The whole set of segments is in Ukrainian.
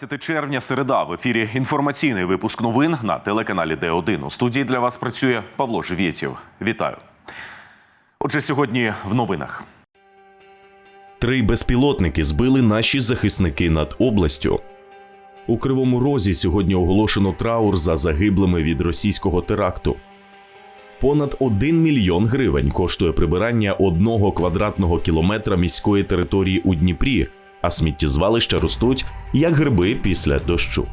17 червня, середа. В ефірі інформаційний випуск новин на телеканалі Д1. У студії для вас працює Павло Живєтєв. Вітаю. Отже, сьогодні в новинах. Три безпілотники збили наші захисники над областю. У Кривому Розі сьогодні оголошено траур за загиблими від російського теракту. Понад 1 мільйон гривень коштує прибирання одного квадратного кілометра міської території у Дніпрі, а сміттєзвалища ростуть як гриби після дощу.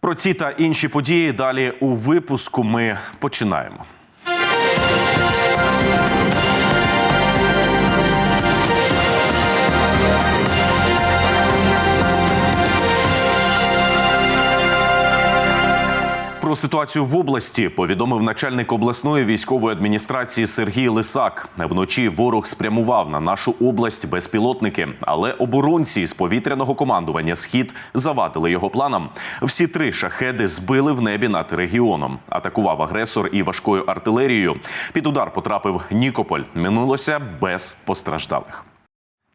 Про ці та інші події далі у випуску ми починаємо. Ситуацію в області повідомив начальник обласної військової адміністрації Сергій Лисак. Вночі ворог спрямував на нашу область безпілотники, але оборонці з повітряного командування Схід завадили його планам. Всі три шахеди збили в небі над регіоном. Атакував агресор і важкою артилерією. Під удар потрапив Нікополь. Минулося без постраждалих.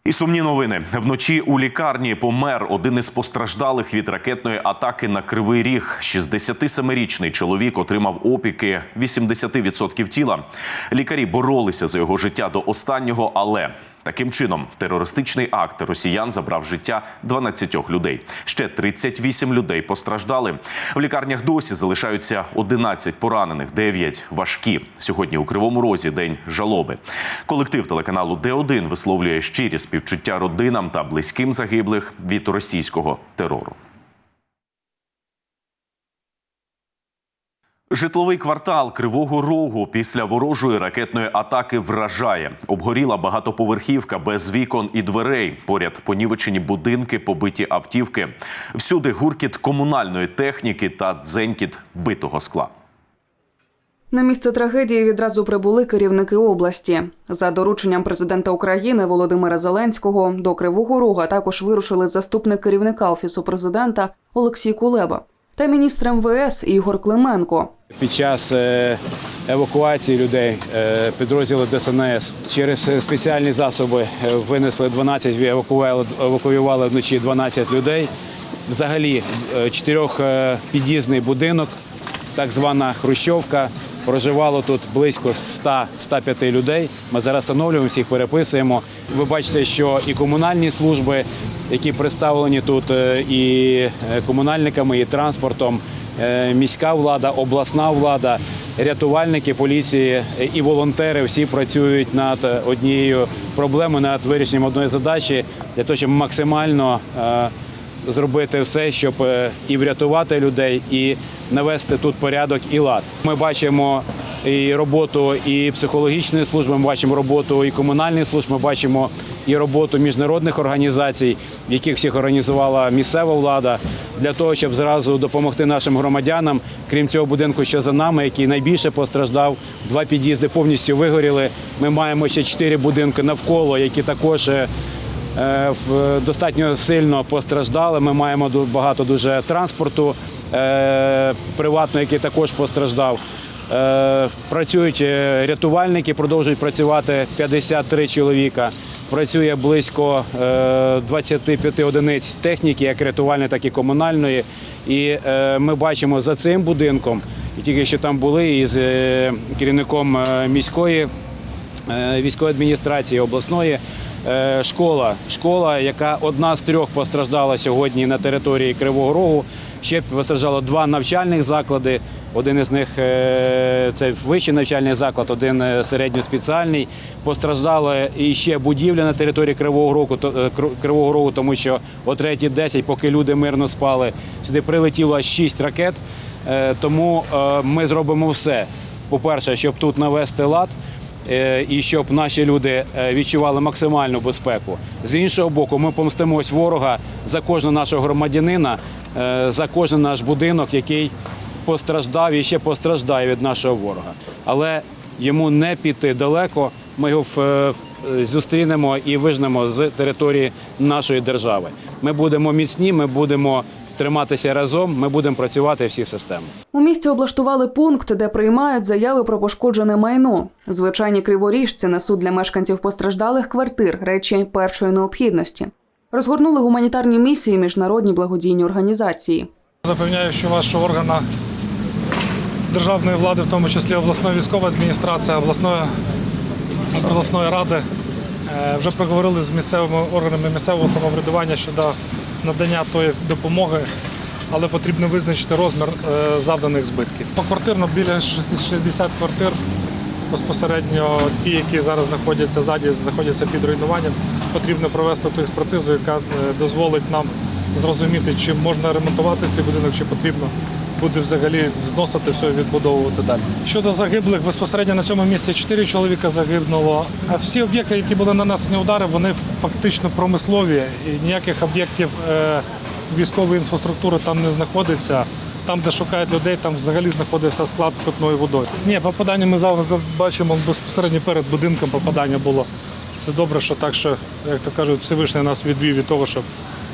І сумні новини вночі у лікарні помер один із постраждалих від ракетної атаки на кривий ріг. 67-річний чоловік отримав опіки 80% тіла. Лікарі боролися за його життя до останнього, але таким чином терористичний акт росіян забрав життя 12 людей. Ще 38 людей постраждали. В лікарнях досі залишаються 11 поранених, 9 важкі. Сьогодні у Кривому Розі день жалоби. Колектив телеканалу Д1 висловлює щирі співчуття родинам та близьким загиблих від російського терору. Житловий квартал Кривого Рогу після ворожої ракетної атаки вражає. Обгоріла багатоповерхівка без вікон і дверей. Поряд понівечені будинки, побиті автівки. Всюди гуркіт комунальної техніки та дзенькіт битого скла. На місце трагедії відразу прибули керівники області. За дорученням президента України Володимира Зеленського до Кривого Рога також вирушили заступник керівника офісу президента Олексій Кулеба та міністр МВС Ігор Клименко. Під час е, евакуації людей е, підрозділи ДСНС через е, спеціальні засоби винесли 12, евакуювали, евакуювали вночі 12 людей. Взагалі чотирьохпід'їзний будинок, так звана Хрущовка. Проживало тут близько 100-105 людей. Ми зараз встановлюємо всіх, переписуємо. Ви бачите, що і комунальні служби, які представлені тут, е, і е, комунальниками, і транспортом, е, міська влада, обласна влада, рятувальники поліції і волонтери всі працюють над однією проблемою, над вирішенням одної задачі для того, щоб максимально зробити все, щоб і врятувати людей, і навести тут порядок і лад. Ми бачимо і роботу і психологічної служби, ми бачимо роботу і комунальних служб, ми бачимо і роботу міжнародних організацій, яких всіх організувала місцева влада, для того, щоб зразу допомогти нашим громадянам. Крім цього будинку, що за нами, який найбільше постраждав, два під'їзди повністю вигоріли. Ми маємо ще чотири будинки навколо, які також. е, е, достатньо сильно постраждали. Ми маємо багато дуже транспорту е, приватного, який також постраждав. Е, Працюють е, рятувальники, продовжують працювати 53 чоловіка. Працює близько е, 25 одиниць техніки, як рятувальної, так і комунальної. І е, ми бачимо за цим будинком, і тільки що там були із е, керівником е, міської е, військової адміністрації обласної е, школа. Школа, яка одна з трьох постраждала сьогодні на території Кривого Рогу. Ще постраждало два навчальних заклади. Один із них е, це вищий навчальний заклад, один е, середньоспеціальний. Постраждала і ще будівля на території Кривого Рогу, е, Кривого Рогу, тому що о 3.10, поки люди мирно спали, сюди прилетіло 6 ракет. Е, Тому е, ми зробимо все. По-перше, щоб тут навести лад. Е, І щоб наші люди е, відчували максимальну безпеку. З іншого боку, ми помстимось ворога за кожного нашого громадянина, е, за кожен наш будинок, який постраждав і ще постраждає від нашого ворога. Але йому не піти далеко. Ми його зустрінемо і вижнемо з території нашої держави. Ми будемо міцні, ми будемо триматися разом, ми будемо працювати всі системи. У місті облаштували пункт, де приймають заяви про пошкоджене майно. Звичайні криворіжці несуть для мешканців постраждалих квартир речі першої необхідності. Розгорнули гуманітарні місії міжнародні благодійні організації. Запевняю, що вашого органа державної влади, в тому числі обласної військової адміністрації, обласної, обласної ради, е, вже проговорили з місцевими органами місцевого самоврядування щодо надання тої допомоги, але потрібно визначити розмір е, завданих збитків. Поквартирно біля 60 квартир безпосередньо ті, які зараз знаходяться ззаді, знаходяться під руйнуванням, потрібно провести ту експертизу, яка е, дозволить нам зрозуміти, чи можна ремонтувати цей будинок, чи потрібно буде взагалі зносити все і відбудовувати далі. Щодо загиблих, безпосередньо на цьому місці 4 чоловіка загинуло. А всі об'єкти, які були нанесені удари, вони фактично промислові і ніяких об'єктів е, військової інфраструктури там не знаходиться. Там, де шукають людей, там взагалі знаходився склад з питною водою. Ні, попадання ми зараз бачимо безпосередньо перед будинком попадання було. Це добре, що так, що, як то кажуть, Всевишній нас відвів від того, щоб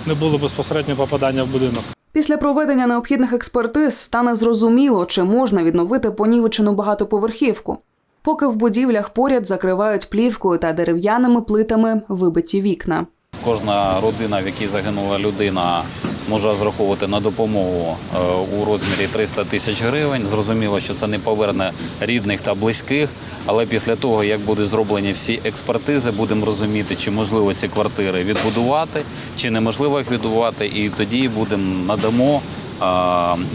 не було безпосередньо попадання в будинок. Після проведення необхідних експертиз стане зрозуміло, чи можна відновити понівечену багатоповерхівку. Поки в будівлях поряд закривають плівкою та дерев'яними плитами вибиті вікна. Кожна родина, в якій загинула людина, може розраховувати на допомогу е, у розмірі 300 тисяч гривень. Зрозуміло, що це не поверне рідних та близьких. Але після того, як будуть зроблені всі експертизи, будемо розуміти, чи можливо ці квартири відбудувати, чи неможливо їх відбудувати, і тоді будемо надамо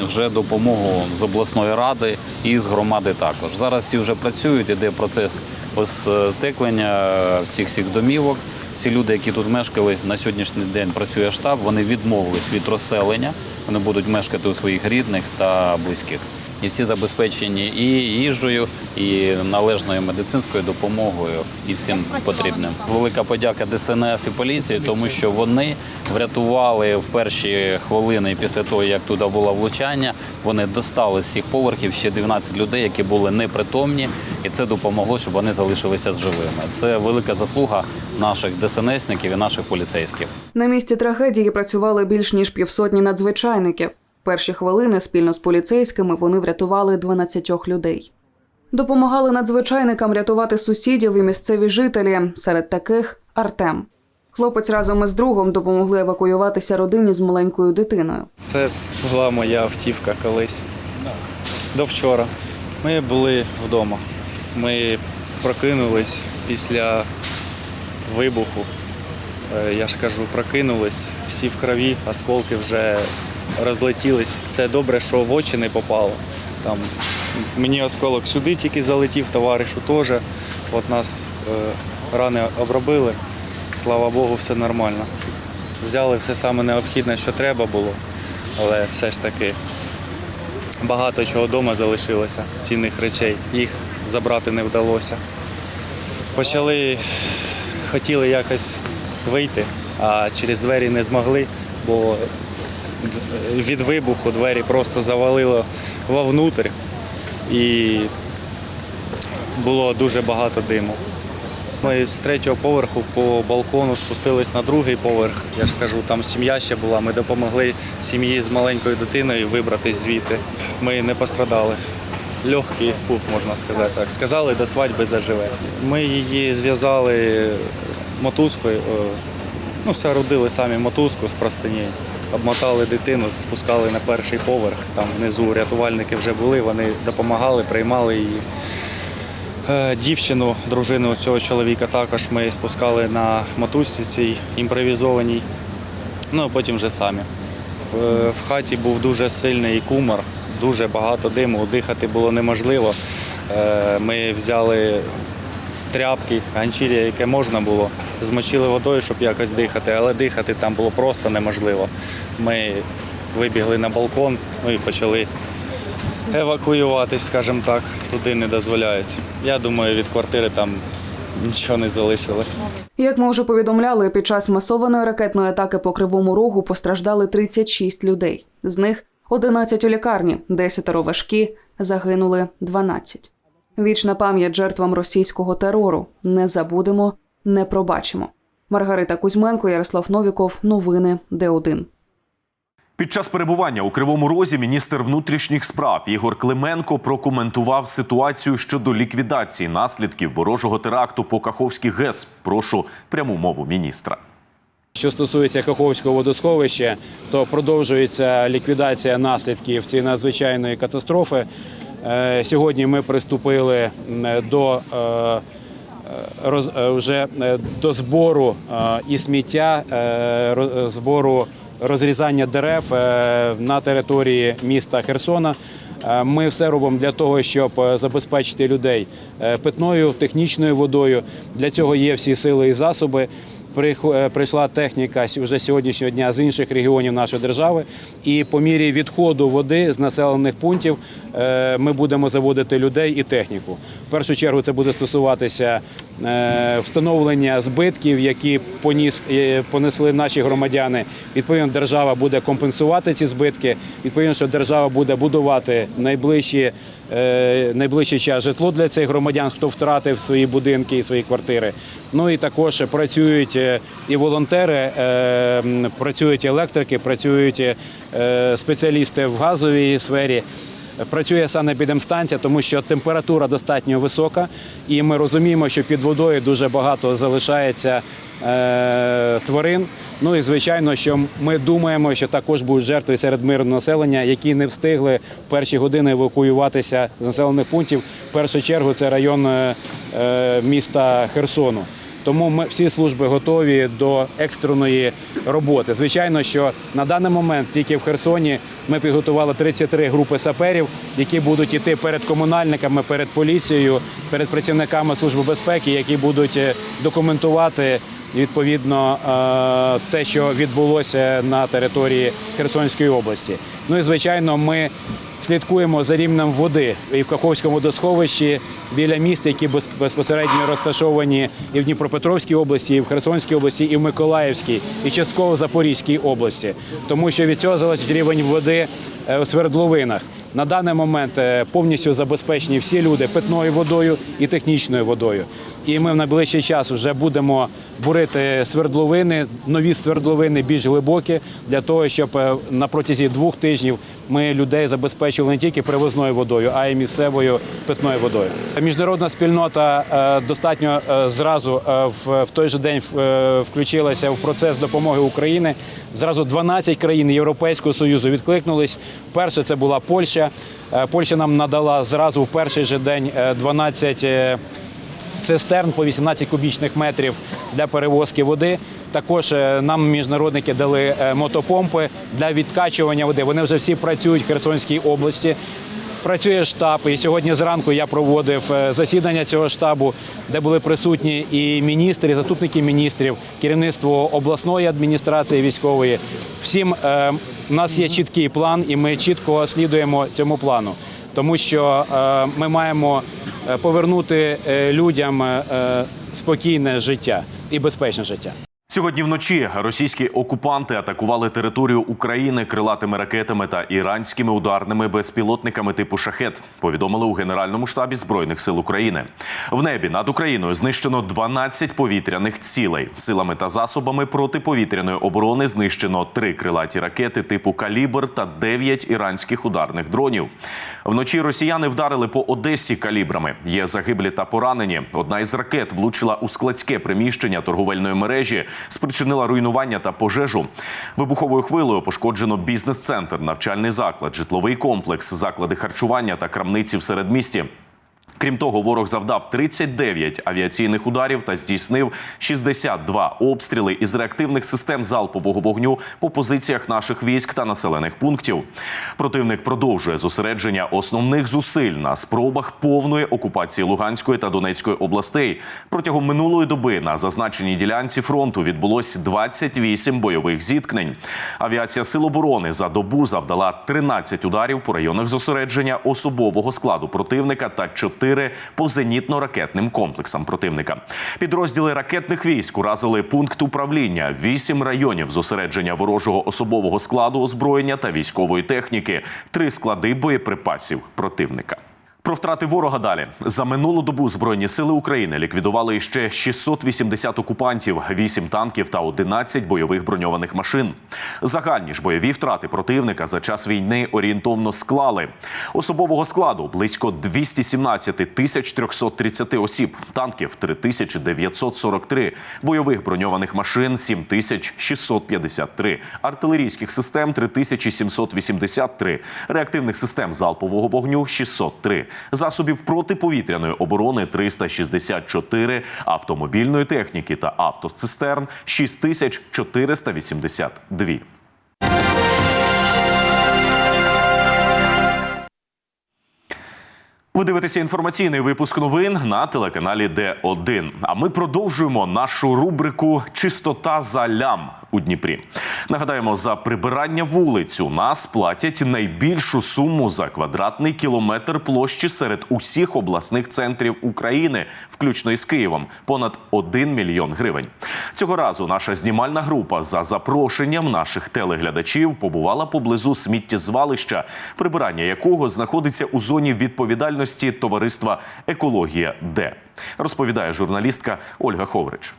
вже допомогу з обласної ради і з громади також. Зараз всі вже працюють, іде процес остеклення цих всіх домівок. Всі люди, які тут мешкали, на сьогоднішній день працює штаб, вони відмовились від розселення, вони будуть мешкати у своїх рідних та близьких. І всі забезпечені і їжею, і належною медицинською допомогою, і всім потрібним. Велика подяка ДСНС і поліції, тому що вони врятували в перші хвилини після того, як туди було влучання. Вони достали з цих поверхів ще 12 людей, які були непритомні, і це допомогло, щоб вони залишилися живими. Це велика заслуга наших ДСНСників і наших поліцейських. На місці трагедії працювали більш ніж півсотні надзвичайників. Перші хвилини спільно з поліцейськими вони врятували 12 людей. Допомагали надзвичайникам рятувати сусідів і місцеві жителі. Серед таких Артем. Хлопець разом із другом допомогли евакуюватися родині з маленькою дитиною. Це була моя автівка колись. До вчора. Ми були вдома. Ми прокинулись після вибуху. Е, Я ж кажу, прокинулись, всі в крові, осколки вже розлетілись. Це добре, що в очі не попало. Там мені осколок сюди тільки залетів, товаришу теж. От нас е, рани обробили. Слава Богу, все нормально. Взяли все саме необхідне, що треба було, але все ж таки багато чого вдома залишилося, цінних речей. Їх забрати не вдалося. Почали, хотіли якось вийти, а через двері не змогли, бо від вибуху двері просто завалило вовнутрь і було дуже багато диму. Ми з третього поверху по балкону спустились на другий поверх. Я ж кажу, там сім'я ще була. Ми допомогли сім'ї з маленькою дитиною вибратись звідти. Ми не пострадали. Легкий спух, можна сказати так. Сказали, до свадьби заживе. Ми її зв'язали мотузкою, о, ну, соорудили самі мотузку з простиней. Обмотали дитину, спускали на перший поверх. Там внизу рятувальники вже були, вони допомагали, приймали її. Е, Дівчину, дружину цього чоловіка також ми спускали на мотузці цій імпровізованій, ну а потім вже самі. В- хаті був дуже сильний кумар, дуже багато диму, дихати було неможливо. Е, Ми взяли тряпки, ганчір'я, яке можна було, змочили водою, щоб якось дихати, але дихати там було просто неможливо. Ми вибігли на балкон ну і почали евакуюватись, скажімо так, туди не дозволяють. Я думаю, від квартири там нічого не залишилось. Як ми вже повідомляли, під час масованої ракетної атаки по кривому рогу постраждали 36 людей. З них 11 у лікарні, 10 важкі, загинули 12. Вічна пам'ять жертвам російського терору. Не забудемо, не пробачимо. Маргарита Кузьменко, Ярослав Новіков. Новини Д1. Під час перебування у Кривому Розі міністр внутрішніх справ Ігор Клименко прокоментував ситуацію щодо ліквідації наслідків ворожого теракту по Каховській ГЕС. Прошу пряму мову міністра. Що стосується Каховського водосховища, то продовжується ліквідація наслідків цієї надзвичайної катастрофи. Е, Сьогодні ми приступили до е, е, вже до збору і сміття, збору розрізання дерев на території міста Херсона. Ми все робимо для того, щоб забезпечити людей питною, технічною водою. Для цього є всі сили і засоби. Е, Прийшла техніка вже сьогоднішнього дня з інших регіонів нашої держави, і по мірі відходу води з населених пунктів е, ми будемо заводити людей і техніку. В першу чергу це буде стосуватися е, встановлення збитків, які поніс понесли наші громадяни. Відповідно, держава буде компенсувати ці збитки. Відповідно, що держава буде будувати найближчі найближчий час житло для цих громадян, хто втратив свої будинки і свої квартири. Ну і також працюють е, і волонтери, е, працюють електрики, працюють е, спеціалісти в газовій сфері. Працює санепідемстанція, тому що температура достатньо висока, і ми розуміємо, що під водою дуже багато залишається е, тварин. Ну і звичайно, що ми думаємо, що також будуть жертви серед мирного населення, які не встигли в перші години евакуюватися з населених пунктів. В першу чергу це район е, е, міста Херсону. Тому ми всі служби готові до екстреної роботи. Звичайно, що на даний момент тільки в Херсоні ми підготували 33 групи саперів, які будуть йти перед комунальниками, перед поліцією, перед працівниками служби безпеки, які будуть е, документувати відповідно е, те, що відбулося на території Херсонської області. Ну і звичайно, ми слідкуємо за рівнем води і в Каховському водосховищі біля міст, які без- безпосередньо розташовані і в Дніпропетровській області, і в Херсонській області, і в Миколаївській, і частково Запорізькій області, тому що від цього залежить рівень води е, у свердловинах. На даний момент е, повністю забезпечені всі люди питною водою і технічною водою. І ми в найближчий час вже будемо бурити свердловини, нові свердловини більш глибокі, для того, щоб е, на протязі двох тижнів ми людей забезпечили не тільки привозною водою, а й місцевою питною водою. Міжнародна спільнота е, достатньо зразу в, той же день включилася в процес допомоги України. Зразу 12 країн Європейського союзу відкликнулись. Перше це була Польща. Е, Польща нам надала зразу в перший же день е, 12 е, цистерн по 18 кубічних метрів для перевозки води. Також е, нам міжнародники дали е, мотопомпи для відкачування води. Вони вже всі працюють в Херсонській області. Працює штаб, і сьогодні зранку я проводив е, засідання цього штабу, де були присутні і міністри, і заступники міністрів, керівництво обласної адміністрації військової. Всім е, у нас є чіткий план, і ми чітко слідуємо цьому плану, тому що е, ми маємо е, повернути е, людям спокійне життя і безпечне життя. Сьогодні вночі російські окупанти атакували територію України крилатими ракетами та іранськими ударними безпілотниками типу шахет. Повідомили у Генеральному штабі збройних сил України. В небі над Україною знищено 12 повітряних цілей. Силами та засобами протиповітряної оборони знищено три крилаті ракети типу калібр та 9 іранських ударних дронів. Вночі росіяни вдарили по Одесі калібрами. Є загиблі та поранені. Одна із ракет влучила у складське приміщення торговельної мережі, спричинила руйнування та пожежу. Вибуховою хвилею пошкоджено бізнес-центр, навчальний заклад, житловий комплекс, заклади харчування та крамниці в середмісті. Крім того, ворог завдав 39 авіаційних ударів та здійснив 62 обстріли із реактивних систем залпового вогню по позиціях наших військ та населених пунктів. Противник продовжує зосередження основних зусиль на спробах повної окупації Луганської та Донецької областей. Протягом минулої доби на зазначеній ділянці фронту відбулось 28 бойових зіткнень. Авіація Сил оборони за добу завдала 13 ударів по районах зосередження особового складу противника та 4 по зенітно-ракетним комплексам противника. Підрозділи ракетних військ уразили пункт управління, 8 районів зосередження ворожого особового складу озброєння та військової техніки, три склади боєприпасів противника. Про втрати ворога далі за минулу добу збройні сили України ліквідували іще 680 окупантів, 8 танків та 11 бойових броньованих машин. Загальні ж бойові втрати противника за час війни орієнтовно склали особового складу близько 217 тисяч 330 осіб, танків 3943, бойових броньованих машин 7653, артилерійських систем 3783, реактивних систем залпового вогню 603, засобів протиповітряної оборони 364, автомобільної техніки та автоцистерн 6482. Ви дивитеся інформаційний випуск новин на телеканалі Д1. А ми продовжуємо нашу рубрику Чистота за лям у Дніпрі. Нагадаємо, за прибирання вулиць у нас платять найбільшу суму за квадратний кілометр площі серед усіх обласних центрів України, включно із Києвом, понад 1 мільйон гривень. Цього разу наша знімальна група за запрошенням наших телеглядачів побувала поблизу сміттєзвалища, прибирання якого знаходиться у зоні відповідальності товариства Екологія Д. Розповідає журналістка Ольга Ховрич.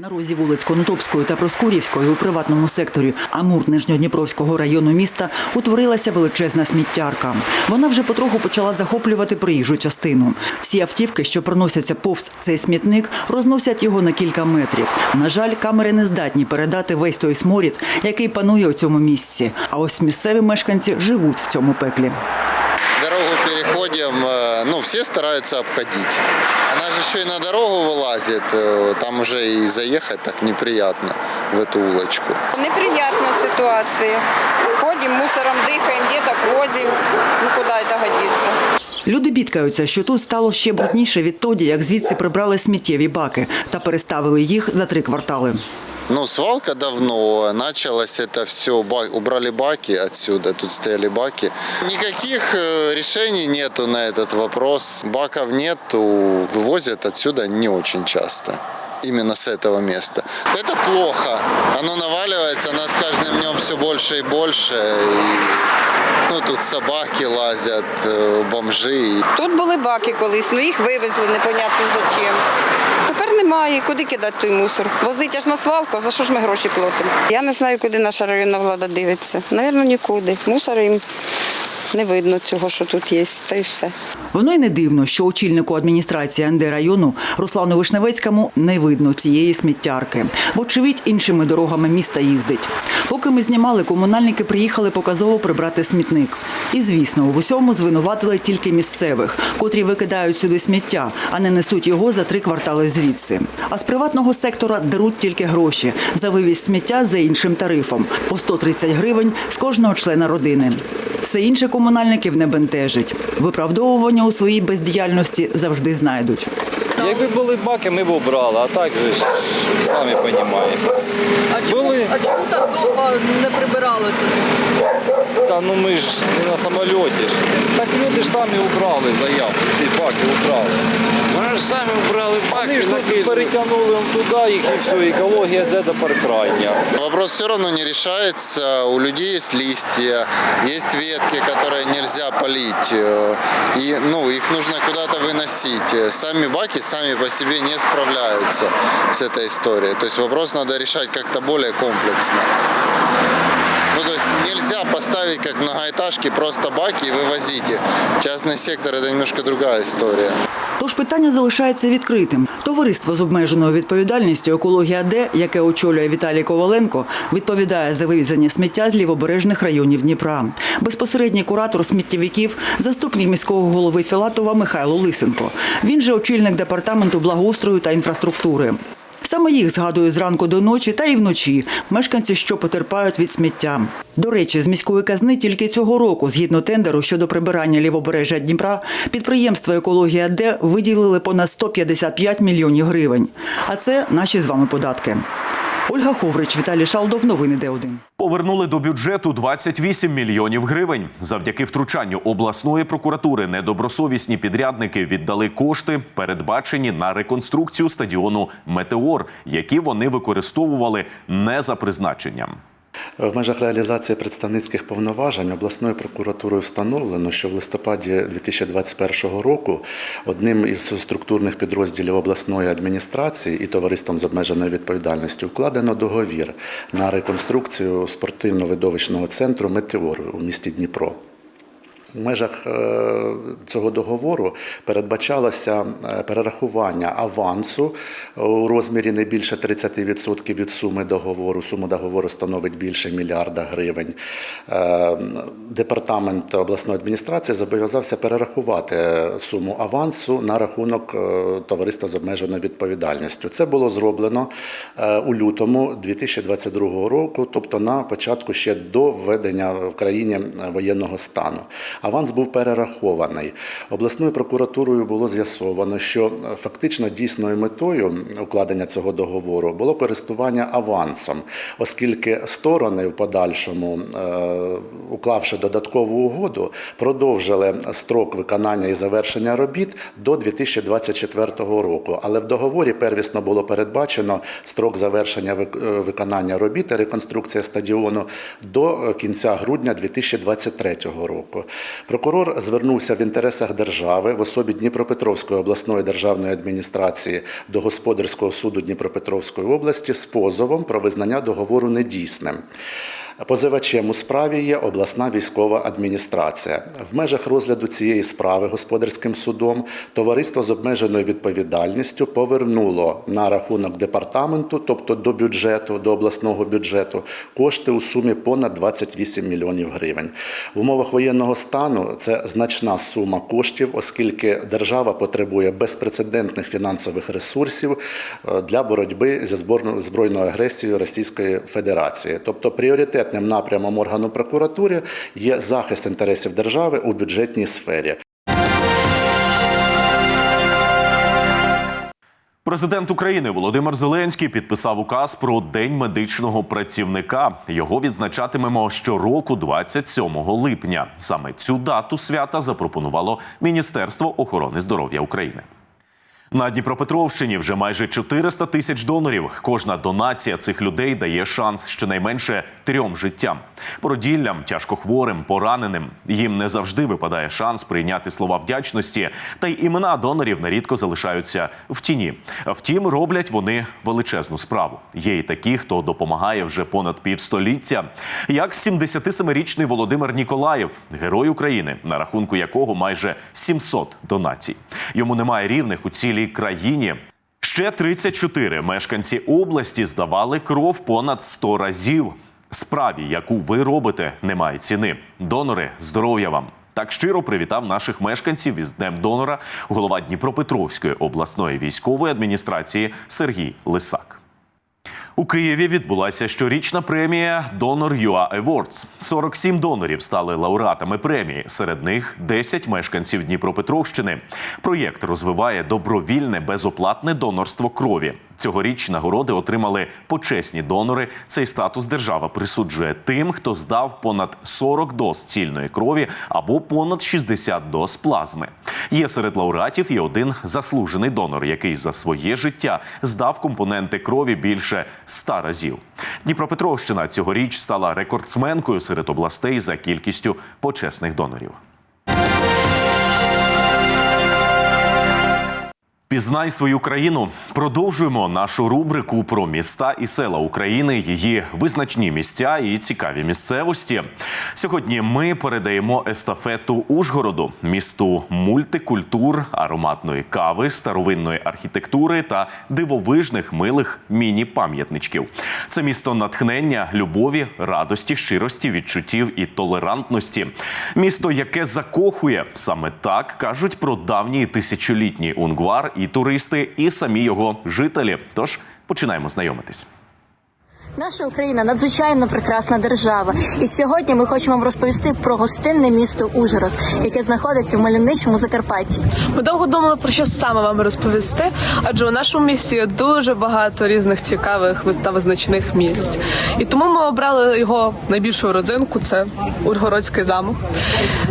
На розі вулиць Конотопської та Проскурівської у приватному секторі Амур Нижньодніпровського району міста утворилася величезна сміттярка. Вона вже потроху почала захоплювати проїжджу частину. Всі автівки, що проносяться повз цей смітник, розносять його на кілька метрів. На жаль, камери не здатні передати весь той сморід, який панує у цьому місці. А ось місцеві мешканці живуть в цьому пеклі Дорогу переходим, э, ну, все стараются обходить. Она же еще и на дорогу вылазит, э, там уже и заехать так неприятно в эту улочку. Неприятная ситуация. Ходим, мусором дыхаем, деток возим. Ну куда это годится? Люди бідкаються, що тут стало ще брудніше відтоді, як звідси прибрали сміттєві баки та переставили їх за три квартали. Ну, свалка давно, началось это все, убрали баки отсюда, тут стояли баки. Никаких э, решений нету на этот вопрос. Баков нету, вывозят отсюда не очень часто. Именно с этого места. Это плохо. Оно наваливается, нас с каждым днем все больше и больше. И, ну, тут собаки лазят, э, бомжи. Тут були баки колись, ну їх вивезли непонятно зачем. Немає, куди кидати той мусор. Возить аж на свалку, за що ж ми гроші платимо? Я не знаю, куди наша районна влада дивиться. Навірно, нікуди. Мусор їм не видно цього, що тут є, та й все. Воно й не дивно, що очільнику адміністрації НД району Руслану Вишневецькому не видно цієї сміттярки. Вочевидь, іншими дорогами міста їздить. Поки ми знімали, комунальники приїхали показово прибрати смітник. І, звісно, в усьому звинуватили тільки місцевих, котрі викидають сюди сміття, а не несуть його за три квартали звідси. А з приватного сектора деруть тільки гроші за вивіз сміття за іншим тарифом по 130 гривень з кожного члена родини. Все інше комунальників не бентежить. Виправдовування у своїй бездіяльності завжди знайдуть. Якби були баки, ми б обрали, а так же ж самі розумієте. А чому, Були. а чому так довго не прибиралося? Та ну ми ж не на самольоті ж. Так люди ж самі убрали заявку, ці баки убрали. Вони ж самі вбрали Вони баки, ж тут накинули. перетягнули туди їх і все, екологія де тепер крайня. Вопрос все равно не решается. У людей есть листья, есть ветки, которые нельзя полить. э, И ну, их нужно куда-то выносить. Э, Сами баки сами по себе не справляются с этой историей. То есть вопрос надо решать как-то более комплексно. Ну, то есть нельзя поставить как многоэтажки просто баки и вывозить их. Частный сектор это немножко другая история. Тож питання залишається відкритим. Товариство з обмеженою відповідальністю Екологія Д, яке очолює Віталій Коваленко, відповідає за вивезення сміття з лівобережних районів Дніпра. Безпосередній куратор сміттєвиків, заступник міського голови Філатова Михайло Лисенко. Він же очільник департаменту благоустрою та інфраструктури. Саме їх згадую зранку до ночі та і вночі мешканці, що потерпають від сміття. До речі, з міської казни тільки цього року, згідно тендеру щодо прибирання лівобережжя Дніпра, підприємство Екологія Д виділили понад 155 мільйонів гривень. А це наші з вами податки. Ольга Ховрич, Віталій Шалдов. Новини Д1. Повернули до бюджету 28 мільйонів гривень. Завдяки втручанню обласної прокуратури недобросовісні підрядники віддали кошти, передбачені на реконструкцію стадіону Метеор, які вони використовували не за призначенням. В межах реалізації представницьких повноважень обласною прокуратурою встановлено, що в листопаді 2021 року одним із структурних підрозділів обласної адміністрації і товариством з обмеженою відповідальністю укладено договір на реконструкцію спортивно-видовищного центру Метеор у місті Дніпро. У межах е, цього договору передбачалося е, перерахування авансу у розмірі не більше 30% від суми договору. Сума договору становить більше мільярда гривень. Е, Департамент обласної адміністрації зобов'язався перерахувати суму авансу на рахунок товариства з обмеженою відповідальністю. Це було зроблено у лютому 2022 року, тобто на початку ще до введення в країні воєнного стану. Аванс був перерахований. Обласною прокуратурою було з'ясовано, що е, фактично дійсною метою укладення цього договору було користування авансом, оскільки сторони в подальшому, е, уклавши додаткову угоду, продовжили строк виконання і завершення робіт до 2024 року. Але в договорі первісно було передбачено строк завершення е, виконання робіт і реконструкція стадіону до кінця грудня 2023 року. Прокурор звернувся в інтересах держави в особі Дніпропетровської обласної державної адміністрації до господарського суду Дніпропетровської області з позовом про визнання договору недійсним. Позивачем у справі є обласна військова адміністрація. В межах розгляду цієї справи господарським судом товариство з обмеженою відповідальністю повернуло на рахунок департаменту, тобто до бюджету, до обласного бюджету, кошти у сумі понад 28 мільйонів гривень. В умовах воєнного стану це значна сума коштів, оскільки держава потребує безпрецедентних фінансових ресурсів е, для боротьби зі збройною агресією Російської Федерації. Тобто пріоритетним напрямом органу прокуратури є захист інтересів держави у бюджетній сфері. Президент України Володимир Зеленський підписав указ про День медичного працівника. Його відзначатимемо щороку, 27 липня. Саме цю дату свята запропонувало Міністерство охорони здоров'я України. На Дніпропетровщині вже майже 400 тисяч донорів. Кожна донація цих людей дає шанс щонайменше трьом життям: породіллям, тяжкохворим, пораненим. Їм не завжди випадає шанс прийняти слова вдячності, та й імена донорів нерідко залишаються в тіні. Втім, роблять вони величезну справу. Є і такі, хто допомагає вже понад півстоліття. Як 77-річний Володимир Ніколаєв, герой України, на рахунку якого майже 700 донацій. Йому немає рівних у цілій країні. Ще 34 мешканці області здавали кров понад 100 разів. Справі, яку ви робите, немає ціни. Донори, здоров'я вам! Так щиро привітав наших мешканців із Днем донора голова Дніпропетровської обласної військової адміністрації Сергій Лисак. У Києві відбулася щорічна премія Donor UA Awards. 47 донорів стали лауреатами премії. Серед них 10 мешканців Дніпропетровщини. Проєкт розвиває добровільне безоплатне донорство крові. Цьогоріч нагороди отримали почесні донори. Цей статус держава присуджує тим, хто здав понад 40 доз цільної крові або понад 60 доз плазми. Є серед лауреатів і один заслужений донор, який за своє життя здав компоненти крові більше 100 разів. Дніпропетровщина цьогоріч стала рекордсменкою серед областей за кількістю почесних донорів. Пізнай свою країну. Продовжуємо нашу рубрику про міста і села України, її визначні місця і цікаві місцевості. Сьогодні ми передаємо естафету Ужгороду, місту мультикультур, ароматної кави, старовинної архітектури та дивовижних милих міні-пам'ятничків. Це місто натхнення, любові, радості, щирості, відчуттів і толерантності. Місто, яке закохує саме так кажуть про давній тисячолітній унгвар і туристи, і самі його жителі. Тож починаємо знайомитись. Наша Україна надзвичайно прекрасна держава, і сьогодні ми хочемо вам розповісти про гостинне місто Ужгород, яке знаходиться в мальовничому Закарпатті. Ми довго думали про що саме вам розповісти, адже у нашому місті є дуже багато різних цікавих та визначних місць. І тому ми обрали його найбільшу родзинку це Ужгородський замок,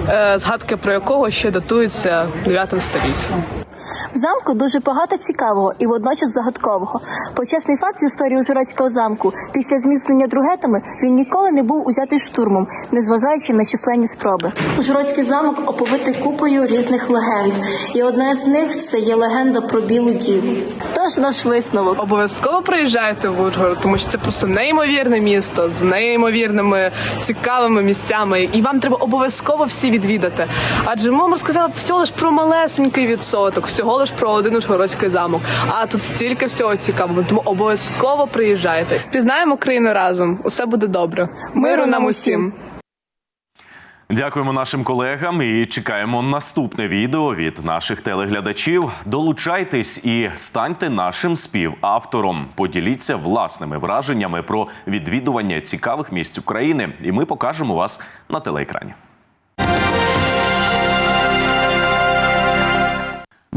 е, згадки про якого ще датуються 9 століттям. В замку дуже багато цікавого і водночас загадкового. Почесний факт з історії Ужгородського замку після зміцнення другетами він ніколи не був узятий штурмом, незважаючи на численні спроби. Ужгородський замок оповитий купою різних легенд, і одна з них це є легенда про білу діву. Тож наш висновок. Обов'язково приїжджайте в Ужгород, тому що це просто неймовірне місто з неймовірними цікавими місцями, і вам треба обов'язково всі відвідати. Адже ми вам розказали всього лиш про малесенький відсоток, всього лиш про один Ужгородський замок. А тут стільки всього цікавого, тому обов'язково приїжджайте. Пізнаємо країну разом. Усе буде добре. Миру нам усім. Дякуємо нашим колегам і чекаємо наступне відео від наших телеглядачів. Долучайтесь і станьте нашим співавтором. Поділіться власними враженнями про відвідування цікавих місць України, і ми покажемо вас на телеекрані.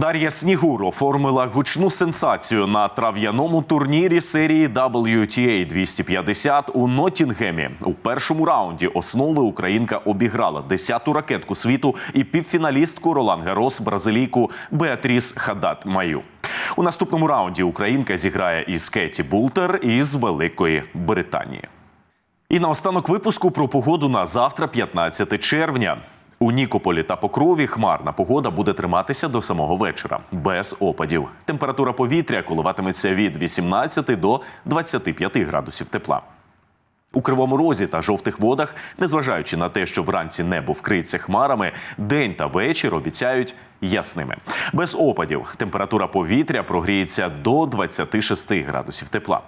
Дар'я Снігур оформила гучну сенсацію на трав'яному турнірі серії WTA 250 у Ноттінгемі. У першому раунді основи українка обіграла 10-ту ракетку світу і півфіналістку Ролан Гарос бразилійку Беатріс Хадат Маю. У наступному раунді українка зіграє із Кеті Бултер із Великої Британії. І наостанок випуску про погоду на завтра, 15 червня. У Нікополі та Покрові хмарна погода буде триматися до самого вечора, без опадів. Температура повітря коливатиметься від 18 до 25 градусів тепла. У Кривому Розі та жовтих водах, незважаючи на те, що вранці небо вкриється хмарами, день та вечір обіцяють ясними. Без опадів температура повітря прогріється до 26 градусів тепла.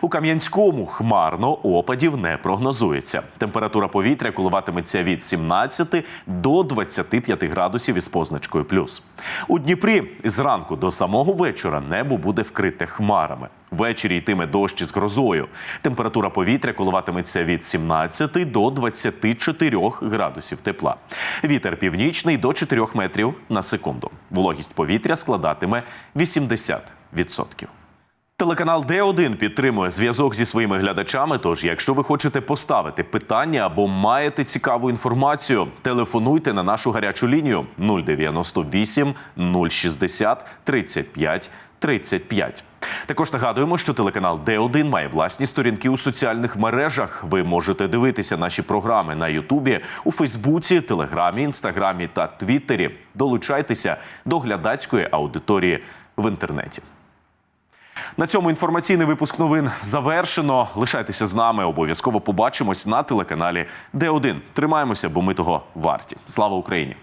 У Кам'янському хмарно опадів не прогнозується. Температура повітря коливатиметься від 17 до 25 градусів із позначкою плюс. У Дніпрі зранку до самого вечора небо буде вкрите хмарами. Ввечері йтиме дощ із грозою. Температура повітря коливатиметься від 17 до 24 градусів тепла. Вітер північний до 4 метрів на секунду. Вологість повітря складатиме 80%. Телеканал Д1 підтримує зв'язок зі своїми глядачами. Тож, якщо ви хочете поставити питання або маєте цікаву інформацію, телефонуйте на нашу гарячу лінію 098 060 35 35. Також нагадуємо, що телеканал Д1 має власні сторінки у соціальних мережах. Ви можете дивитися наші програми на Ютубі, у Фейсбуці, Телеграмі, Інстаграмі та Твіттері. Долучайтеся до глядацької аудиторії в інтернеті. На цьому інформаційний випуск новин завершено. Лишайтеся з нами. Обов'язково побачимось на телеканалі Д1. Тримаємося, бо ми того варті. Слава Україні!